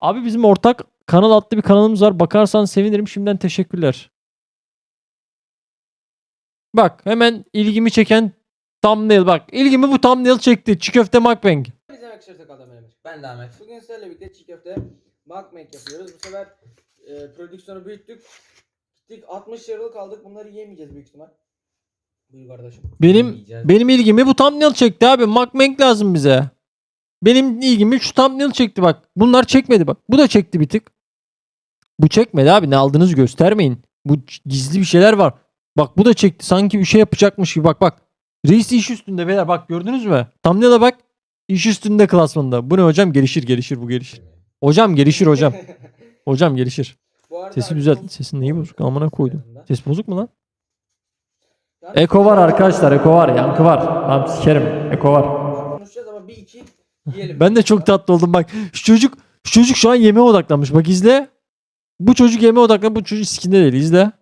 Abi bizim ortak kanal adlı bir kanalımız var. Bakarsan sevinirim. Şimdiden teşekkürler. Bak hemen ilgimi çeken thumbnail bak. İlgimi bu thumbnail çekti. Çiğ köfte mukbang. Herkese arkadaşlar tekrardan merhaba. Ben de Ahmet. Bugün sizlerle birlikte çiğ köfte mukbang yapıyoruz. Bu sefer e, prodüksiyonu büyüttük. Gittik 60 liralık aldık. Bunları yiyemeyeceğiz büyük ihtimal. Buyur kardeşim. Benim Yiyeceğiz. benim ilgimi bu thumbnail çekti abi. Mukbang lazım bize. Benim ilgimi şu thumbnail çekti bak. Bunlar çekmedi bak. Bu da çekti bir tık. Bu çekmedi abi. Ne aldığınızı göstermeyin. Bu gizli bir şeyler var. Bak bu da çekti. Sanki bir şey yapacakmış gibi. Bak bak. Reis iş üstünde beyler. Bak gördünüz mü? Thumbnail'a bak. İş üstünde klasmanında. Bu ne hocam? Gelişir gelişir bu gelişir. Hocam gelişir hocam. Hocam gelişir. Sesi düzelt. Sesin neyi bozuk? Amına koydum. Ses bozuk mu lan? Eko var arkadaşlar. Eko var. Yankı var. Tamam sikerim. Eko var. Konuşacağız ama bir iki yiyelim. Ben de çok tatlı oldum bak. Şu çocuk şu çocuk şu an yemeğe odaklanmış. Bak izle. Bu çocuk yemeğe odaklanmış. Bu çocuk sikinde değil. izle.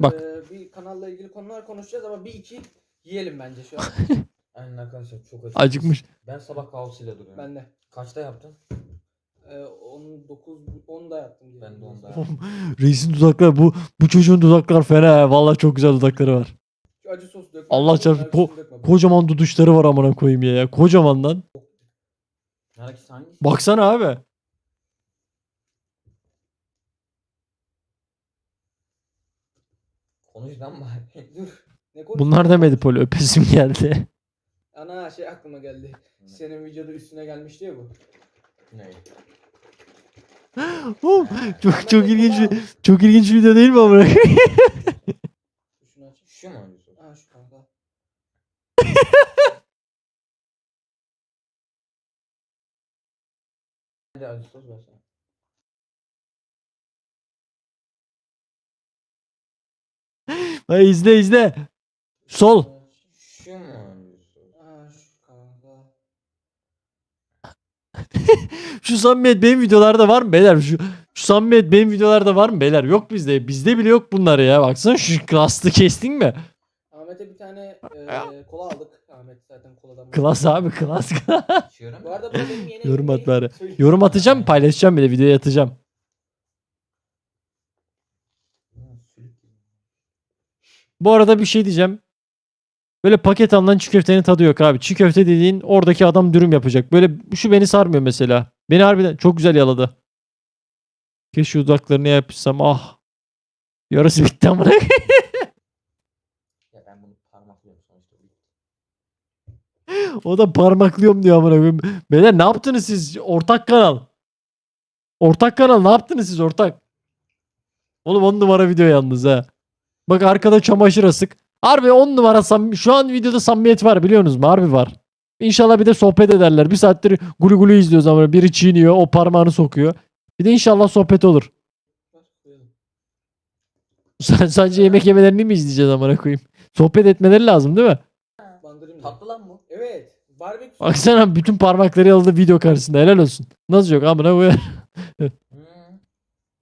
Bak. e, bir kanalla ilgili konular konuşacağız ama bir iki yiyelim bence şu an. Aynen arkadaşlar çok acıkmış. Acıkmış. Ben sabah kahvaltısıyla duruyorum. ben de. Kaçta yaptın? E, 19 10'da yaptım diye. Ben de 10'da. Reisin dudakları bu bu çocuğun dudaklar fena. ha. Vallahi çok güzel dudakları var. Şu acı sos dökme. Allah çarpsın, ko-. Kocaman duduşları var amına koyayım ya. Kocaman lan. Hangisi hangisi? Baksana abi. Konuş lan bari. Dur. Ne konuşuyorsun? Bunlar demedi poli. Öpesim geldi. Ana şey aklıma geldi. Senin videoda üstüne gelmişti ya bu. ne? Oğlum, çok çok ilginç bir, çok ilginç bir video değil mi amına koyayım? Şunu aç. Şu mu acı sos? Aa şu kanka. Hadi acı sos versene. Hay izle izle. Sol. Şu mu? Aa şu kanka. Şu samimiyet benim videolarda var mı beyler? Şu, şu samimiyet benim videolarda var mı beyler? Yok bizde. Bizde bile yok bunlar ya. Baksana şu klaslı kestin mi? Ahmet'e bir tane e, kola aldık. Ahmet zaten koladan. Klas abi klas. İçiyorum. Bu arada bu benim yeni Yorum at bari. Yorum atacağım paylaşacağım bile videoya atacağım. Bu arada bir şey diyeceğim. Böyle paket alınan çiğ köftenin tadı yok abi. Çiğ köfte dediğin oradaki adam dürüm yapacak. Böyle şu beni sarmıyor mesela. Beni harbiden çok güzel yaladı. Keşke şu dudaklarını yapışsam ah. Yarısı bitti amına. Ben bunu parmaklıyorum sonuçta. o da parmaklıyorum diyor amına koyayım. Beyler ne yaptınız siz? Ortak kanal. Ortak kanal ne yaptınız siz ortak? Oğlum 10 numara video yalnız ha. Bak arkada çamaşır asık. Harbi 10 numara sam- şu an videoda samimiyet var biliyorsunuz mu? Harbi var. İnşallah bir de sohbet ederler. Bir saattir gulu gulu izliyoruz ama biri çiğniyor o parmağını sokuyor. Bir de inşallah sohbet olur. Sadece yemek yemelerini mi izleyeceğiz amına koyayım? Sohbet etmeleri lazım değil mi? Tatlı lan bu. Evet. Barbekü. Baksana bütün parmakları yaladı video karşısında helal olsun. Nasıl yok amına koyar.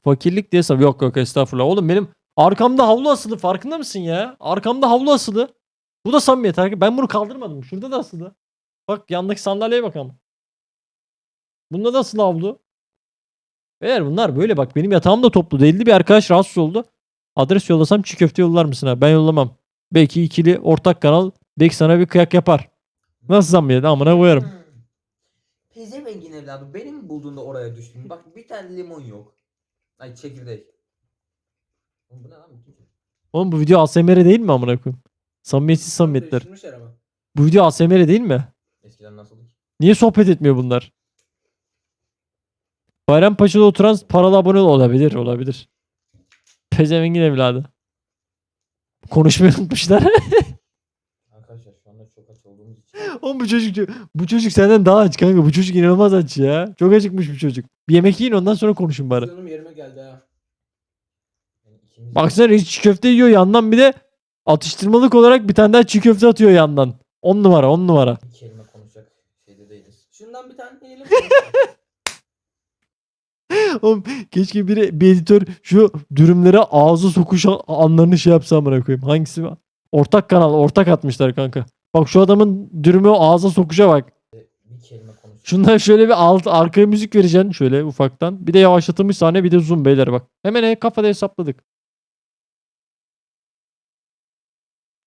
Fakirlik diye san- Yok yok estağfurullah. Oğlum benim arkamda havlu asılı farkında mısın ya? Arkamda havlu asılı. Bu da samimiyet. arkadaş. Ben bunu kaldırmadım. Şurada da asılı. Bak yandaki sandalyeye bakalım. Bunda da asılı havlu. Eğer bunlar böyle bak benim yatağım da toplu değildi. Bir arkadaş rahatsız oldu. Adres yollasam çiğ köfte yollar mısın ha? Ben yollamam. Belki ikili ortak kanal belki sana bir kıyak yapar. Nasıl samimiyet amına koyarım. Hmm. Pezevengin evladı beni mi bulduğunda oraya düştün? Bak bir tane limon yok. Ay çekirdek. Oğlum bu ne lan? Oğlum bu video ASMR değil mi amına koyayım? Samimiyetsiz samimiyetler. Ama. Bu video ASMR değil mi? Eskiden nasıldı ki? Niye sohbet etmiyor bunlar? Bayrampaşa'da oturan paralı abone olabilir, olabilir. Pezevengin evladı. Konuşmayı unutmuşlar. Arkadaşlar şu anda çok aç olduğumuz için. Oğlum bu çocuk bu çocuk senden daha aç kanka. Bu çocuk inanılmaz aç ya. Çok acıkmış bu çocuk. Bir yemek yiyin ondan sonra konuşun bari. Canım yerime geldi ha. Yani ikimiz Baksana reis çiğ köfte yiyor yandan bir de atıştırmalık olarak bir tane daha çiğ köfte atıyor yandan. 10 numara 10 numara. bir kelime konuşacak şeyde değiliz. Şundan bir tane yiyelim. Oğlum keşke biri bir editör şu dürümlere ağzı sokuş anlarını şey yapsa amına koyayım. Hangisi? Ortak kanal ortak atmışlar kanka. Bak şu adamın dürümü ağza sokuşa bak. Şundan şöyle bir alt arkaya müzik vereceksin şöyle ufaktan. Bir de yavaşlatılmış sahne bir de zoom beyler bak. Hemen e, kafada hesapladık.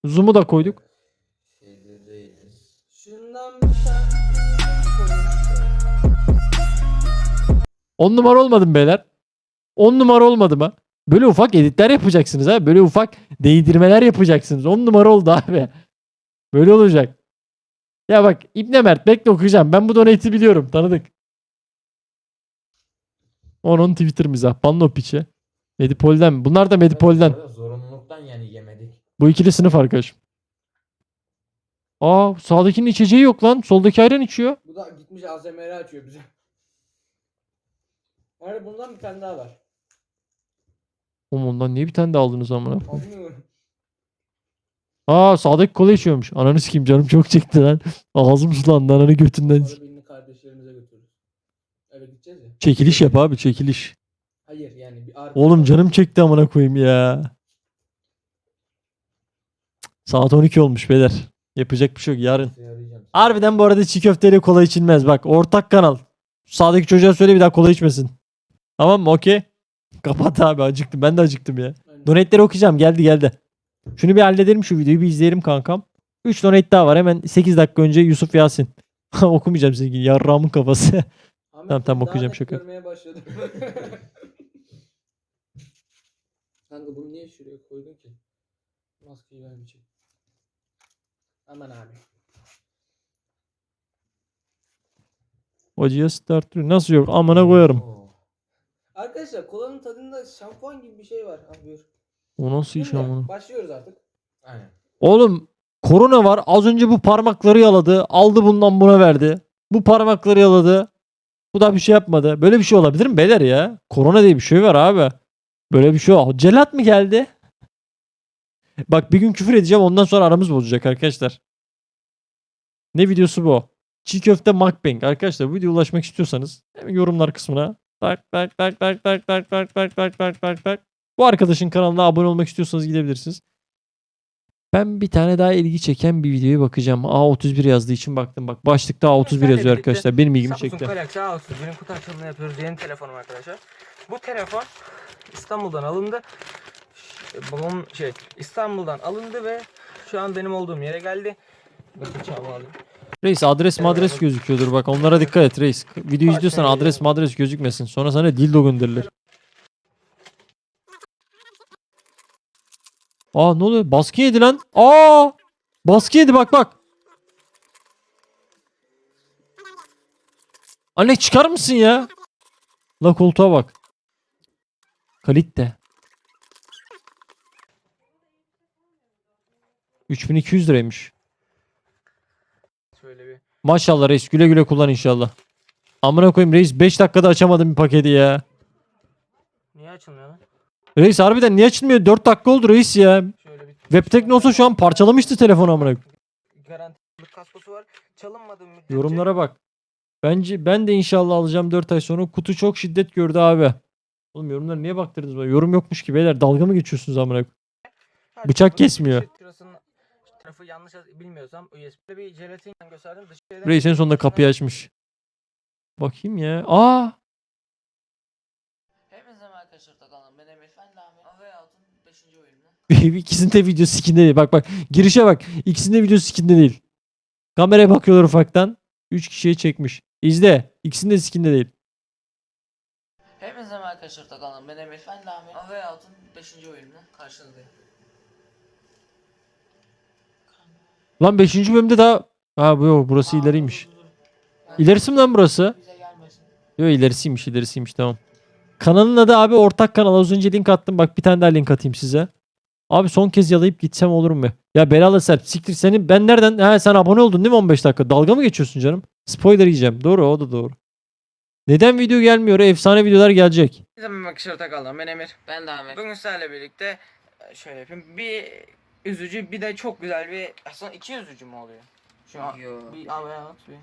Zoom'u da koyduk. 10 numara olmadı mı beyler? 10 numara olmadı mı? Böyle ufak editler yapacaksınız ha. Böyle ufak değdirmeler yapacaksınız. 10 numara oldu abi. Böyle olacak. Ya bak İbne Mert bekle okuyacağım. Ben bu donate'i biliyorum. Tanıdık. Onun Twitter mizah. Banlo piçi. Medipol'den? Bunlar da Medipol'den. Zorunluluktan yani yemedik. Bu ikili sınıf arkadaşım. Aa sağdakinin içeceği yok lan. Soldaki ayran içiyor. Bu da gitmiş ASMR açıyor bize. Hani bundan bir tane daha var. Oğlum ondan niye bir tane de aldınız amına? Anlıyorum. Aa sağdaki kola içiyormuş. Ananı sikeyim canım çok çekti lan. Ağzım sulandı ananı götünden. Sonra birini kardeşlerimize götürürüz. Eve gideceğiz ya. Çekiliş yap abi çekiliş. Hayır yani bir arka- Oğlum canım çekti amına koyayım ya. Saat 12 olmuş beyler. Yapacak bir şey yok yarın. Şey arayacağım. Harbiden bu arada çiğ köfteyle kola içilmez. Bak ortak kanal. Sağdaki çocuğa söyle bir daha kola içmesin. Tamam mı? Okey. Kapat abi acıktım. Ben de acıktım ya. Donate'leri okuyacağım. Geldi geldi. Şunu bir halledelim şu videoyu bir izleyelim kankam. 3 donate daha var. Hemen 8 dakika önce Yusuf Yasin. Okumayacağım sevgili. Yarrağımın kafası. Ahmet Tamam, tamam, okuyacağım, şaka. Görmeye başladım. Kanka bunu niye şuraya koydun ki? Maskeyi vermeyecek. Aman abi. Hocaya start Nasıl yok? Amına koyarım. Arkadaşlar kolanın tadında şampuan gibi bir şey var. Ah buyur. O nasıl iş Şimdi amına? Başlıyoruz artık. Aynen. Oğlum korona var. Az önce bu parmakları yaladı. Aldı bundan buna verdi. Bu parmakları yaladı. Bu da bir şey yapmadı. Böyle bir şey olabilir mi beyler ya? Korona diye bir şey var abi. Böyle bir şey var. Celat mı geldi? Bak bir gün küfür edeceğim ondan sonra aramız bozacak arkadaşlar. Ne videosu bu? Çiğ köfte mukbang. Arkadaşlar bu videoya ulaşmak istiyorsanız hemen yorumlar kısmına tak tak tak tak tak tak tak tak tak tak tak tak bu arkadaşın kanalına abone olmak istiyorsanız gidebilirsiniz. Ben bir tane daha ilgi çeken bir videoya bakacağım. A31 yazdığı için baktım. Bak başlıkta A31 Senle yazıyor arkadaşlar. Benim ilgimi Samsung çekti. Galaxy A30 benim kutu açılımını yapıyoruz. Yeni telefonum arkadaşlar. Bu telefon İstanbul'dan alındı. Babam şey İstanbul'dan alındı ve şu an benim olduğum yere geldi. Bakın alayım. Reis adres madres gözüküyordur bak. Onlara dikkat et reis. Video izliyorsan adres madres gözükmesin. Sonra sana dildo gönderilir. Aa ne oluyor? Baskı yedi lan. Aa! Baskı yedi bak bak. Anne çıkar mısın ya? La koltuğa bak. Kalite. 3200 liraymış. Maşallah reis güle güle kullan inşallah. Amına koyayım reis 5 dakikada açamadım bir paketi ya. niye açılmıyor lan? Reis harbiden niye açılmıyor? 4 dakika oldu reis ya. Webtek olsa şu an parçalamıştı telefonu amına koyayım. garantili kaskosu var. Çalınmadı müddetçe. Yorumlara bak. Bence ben de inşallah alacağım 4 ay sonra. Kutu çok şiddet gördü abi. Oğlum yorumlara niye baktırdınız bana? Yorum yokmuş ki beyler. Dalga mı geçiyorsunuz amına koyayım? Bıçak kesmiyor. Tarafı yanlış yaz- bilmiyorsam USB'de bir jelatin gösterdim. Dış şeyden- Reis en sonunda kapıyı açmış. Bakayım ya. Aa! Hepinize merhaba arkadaşlar takalım. Ben Emir. Ben de Ahmet. Ahmet Altın 5. bölümde. İkisinin de video skinde değil. Bak bak. Girişe bak. İkisinin de video skinde değil. Kameraya bakıyorlar ufaktan. 3 kişiye çekmiş. İzle. İkisinin de skinde değil. Hepinize merhaba arkadaşlar takalım. Ben Emir. Ben. Ahmet Altın 5. bölümde karşınızdayım. Lan 5. bölümde daha... Ha bu yok burası ileriymiş. İlerisi mi lan burası? Yok ilerisiymiş ilerisiymiş tamam. Kanalın adı abi ortak kanal. Az önce link attım. Bak bir tane daha link atayım size. Abi son kez yalayıp gitsem olur mu? Ya belalı serp siktir seni ben nereden? Ha sen abone oldun değil mi 15 dakika? Dalga mı geçiyorsun canım? Spoiler yiyeceğim. Doğru o da doğru. Neden video gelmiyor? Efsane videolar gelecek. Herkese merhaba arkadaşlar takalım. Ben Emir. Ben de Ahmet. Bugün sizlerle birlikte şöyle yapayım. Bir üzücü bir de çok güzel bir aslında iki üzücü mü oluyor? Şu an Yo. bir ameliyat bir.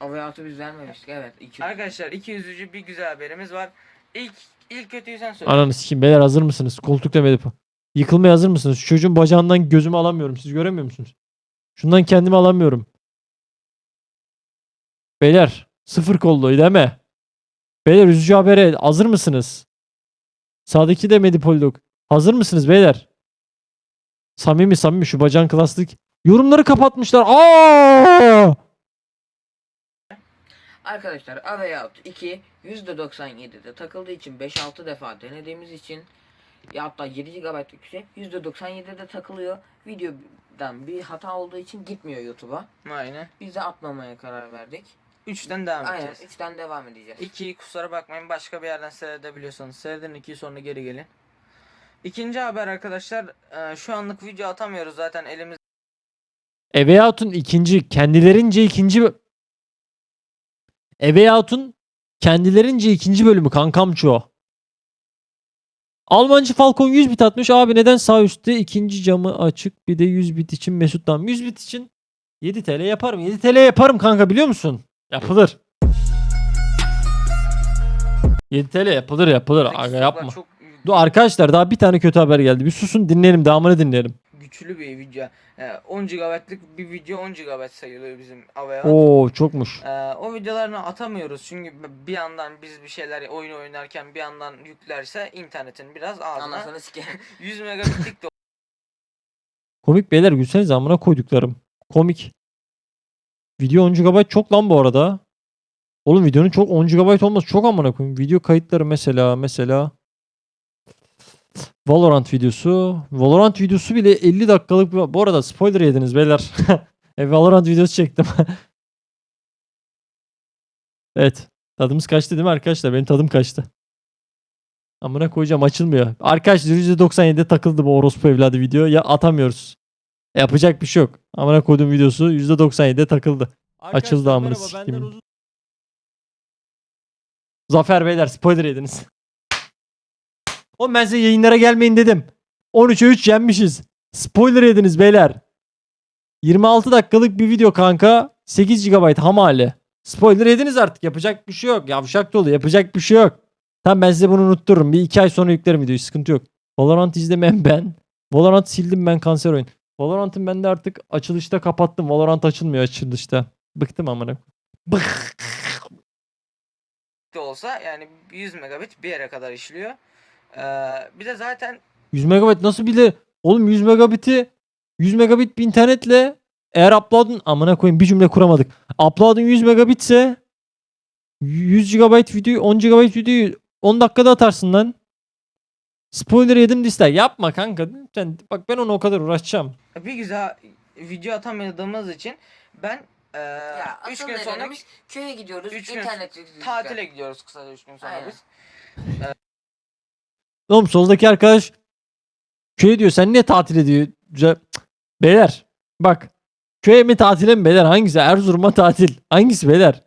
Ameliyatı biz vermemiştik. Evet. 2. Arkadaşlar iki üzücü bir güzel haberimiz var. İlk ilk kötüyü sen söyle. Ananı sikeyim beyler hazır mısınız? Koltuk demedi. Yıkılmaya hazır mısınız? Şu çocuğun bacağından gözümü alamıyorum. Siz göremiyor musunuz? Şundan kendimi alamıyorum. Beyler sıfır kollu deme. Beyler üzücü habere hazır mısınız? Sağdaki de Medipolluk. Hazır mısınız beyler? Samimi samimi şu bacağın klaslık. Yorumları kapatmışlar. Aa! Arkadaşlar Aveyalt 2 %97'de takıldığı için 5-6 defa denediğimiz için ya hatta 7 GB'lık şey %97'de takılıyor. Videodan bir hata olduğu için gitmiyor YouTube'a. Aynen. Biz de atmamaya karar verdik. 3'ten devam Aynen edeceğiz. 3'ten devam edeceğiz. 2'yi kusura bakmayın başka bir yerden seyredebiliyorsanız seyredin 2'yi sonra geri gelin. İkinci haber arkadaşlar e, şu anlık video atamıyoruz zaten elimiz Out'un ikinci kendilerince ikinci Out'un kendilerince ikinci bölümü kankamço. Almancı Falcon 100 bit atmış. Abi neden sağ üstte ikinci camı açık bir de 100 bit için Mesut'tan. 100 bit için 7 TL yaparım. 7 TL yaparım kanka biliyor musun? Yapılır. 7 TL yapılır yapılır. Aga yapma. Çok Dur arkadaşlar daha bir tane kötü haber geldi. Bir susun dinleyelim devamını dinleyelim. güçlü bir video. E, 10 GB'lık bir video 10 GB sayılıyor bizim Avaya. Oo çokmuş. Ee, o videolarını atamıyoruz çünkü bir yandan biz bir şeyler oyun oynarken bir yandan yüklerse internetin biraz ağzına Anasını sikerim. 100 megabitlik de Komik beyler gülsenize amına koyduklarım. Komik. Video 10 GB çok lan bu arada. Oğlum videonun çok 10 GB olması çok amına koyayım. Video kayıtları mesela mesela Valorant videosu. Valorant videosu bile 50 dakikalık. Bu arada spoiler yediniz beyler. e, Valorant videosu çektim. evet. Tadımız kaçtı değil mi arkadaşlar? Benim tadım kaçtı. Amına koyacağım açılmıyor. Arkadaşlar %97'de takıldı bu orospu evladı video. Ya atamıyoruz. Yapacak bir şey yok. Amına koyduğum videosu %97'de takıldı. Açıldı amına sikeyim. Zafer beyler spoiler yediniz. Oğlum ben size yayınlara gelmeyin dedim. 13'e 3 yenmişiz. Spoiler yediniz beyler. 26 dakikalık bir video kanka. 8 GB ham hali. Spoiler yediniz artık. Yapacak bir şey yok. Yavşak dolu. Yapacak bir şey yok. Tamam ben size bunu unuttururum. Bir iki ay sonra yüklerim videoyu. Sıkıntı yok. Valorant izlemeyen ben. Valorant sildim ben kanser oyun. Valorant'ın ben de artık açılışta kapattım. Valorant açılmıyor açılışta. Bıktım amına. Bık. de olsa yani 100 megabit bir yere kadar işliyor. Ee, bir de zaten 100 megabit nasıl bile oğlum 100 megabiti 100 megabit bir internetle eğer upload'un amına koyayım bir cümle kuramadık. Upload'un 100 megabitse 100 GB videoyu 10 GB videoyu 10 dakikada atarsın lan. Spoiler yedim dislike. Yapma kanka. Sen, bak ben onu o kadar uğraşacağım. bir güzel video atamadığımız için ben Ya 3 asıl gün sonra nedenimiz köye gidiyoruz. üç gün internet tatile gidiyoruz kısaca 3 gün sonra Aynen. biz. Oğlum soldaki arkadaş köye diyor sen niye tatil ediyor? Beyler bak köye mi tatile mi beyler hangisi? Erzurum'a tatil. Hangisi beyler?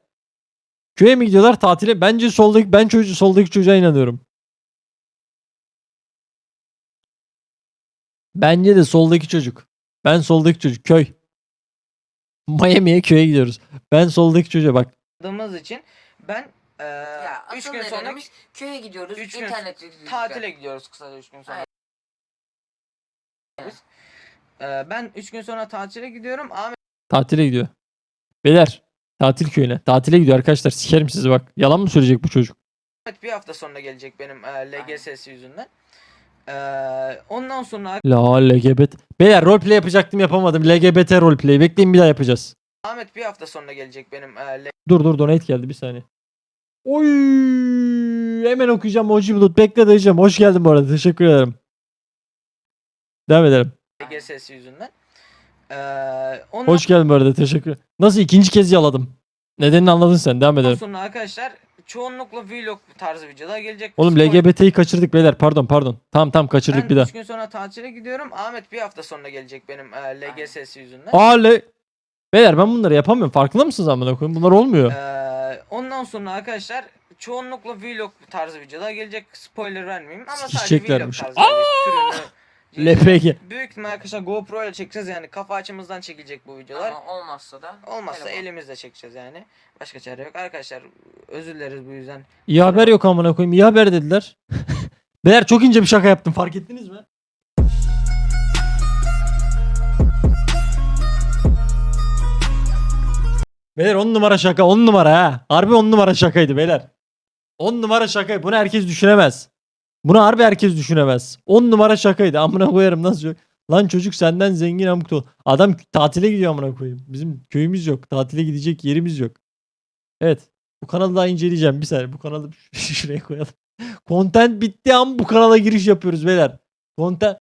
Köye mi gidiyorlar tatile? Bence soldaki ben çocuğu soldaki çocuğa inanıyorum. Bence de soldaki çocuk. Ben soldaki çocuk köy. Miami'ye köye gidiyoruz. Ben soldaki çocuğa bak. İçin ben Ya 3 asıl gün sonra köye gidiyoruz. üç gün internet tatile gidiyoruz kısaca 3 gün sonra. Aynen. Biz. Ee, ben 3 gün sonra tatile gidiyorum. Ahmet Tatile gidiyor. Beyler tatil köyüne. Tatile gidiyor arkadaşlar. Sikerim sizi bak. Yalan mı söyleyecek bu çocuk? bir hafta sonra gelecek benim e, LGS'si yüzünden. Ee, ondan sonra La LGBT. Beyler roleplay yapacaktım yapamadım. LGBT roleplay. Bekleyin bir daha yapacağız. Ahmet bir hafta sonra gelecek benim e, Dur dur donate geldi bir saniye. Oy hemen okuyacağım Moji Bulut. Bekle dayıcım. Hoş geldin bu arada. Teşekkür ederim. Devam edelim. LGS'si yüzünden. Ee, ondan Hoş geldin bu arada. Teşekkür Nasıl ikinci kez yaladım. Nedenini anladın sen. Devam edelim. sonra arkadaşlar çoğunlukla vlog tarzı videolar gelecek. Oğlum Spoiler- LGBT'yi kaçırdık beyler. Pardon pardon. Tamam tamam kaçırdık Ben bir daha. 3 gün sonra tatile gidiyorum. Ahmet bir hafta sonra gelecek benim e, LGS'si yüzünden. Aa le... Beyler ben bunları yapamıyorum. Farkında mısınız amına koyayım? Bunlar olmuyor. Ee, ondan sonra arkadaşlar çoğunlukla vlog tarzı videolar gelecek. Spoiler vermeyeyim ama sadece vlog tarzı videolar, türünü. LPG. Büyük ihtimal arkadaşlar GoPro ile çekeceğiz yani kafa açımızdan çekilecek bu videolar. Ama olmazsa da Olmazsa telefon. elimizle çekeceğiz yani. Başka çare yok. Arkadaşlar özür dileriz bu yüzden. İyi haber yok amına koyayım. İyi haber dediler. Beyler çok ince bir şaka yaptım. Fark ettiniz mi? Beyler 10 numara şaka 10 numara ha. Harbi 10 numara şakaydı beyler. 10 numara şakaydı. Bunu herkes düşünemez. Bunu harbi herkes düşünemez. 10 numara şakaydı. Amına koyarım nasıl yok. Lan çocuk senden zengin amk. Adam tatile gidiyor amına koyayım. Bizim köyümüz yok. Tatile gidecek yerimiz yok. Evet. Bu kanalı daha inceleyeceğim. Bir saniye bu kanalı şuraya koyalım. Content bitti ama bu kanala giriş yapıyoruz beyler. Content